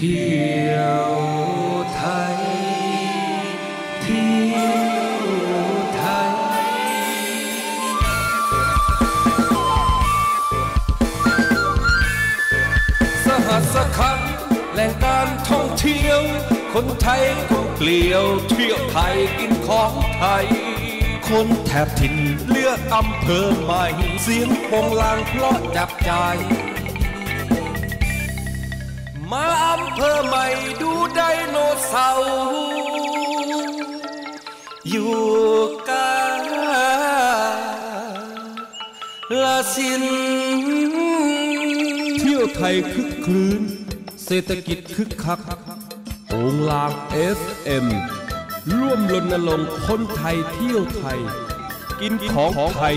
เที่ยวไทย เที่ยวไทย สหัสขันแหล่งการท่องเที่ยว คนไทยคนเกลียว เที่ยวไทยกินของไทย คนแถบถิ่นเลือกอำเภอใหม่ เสียงโปงลางเพราะจับใจ เภอใหม่ดูไดโนเสาร์อยู่กาลสินเที่ยวไทยคึกครื้น เศรษฐกิจคึกคักโองลาง FM ร่วมรณรงค์คนไทยเที่ยวไทย กินของไทย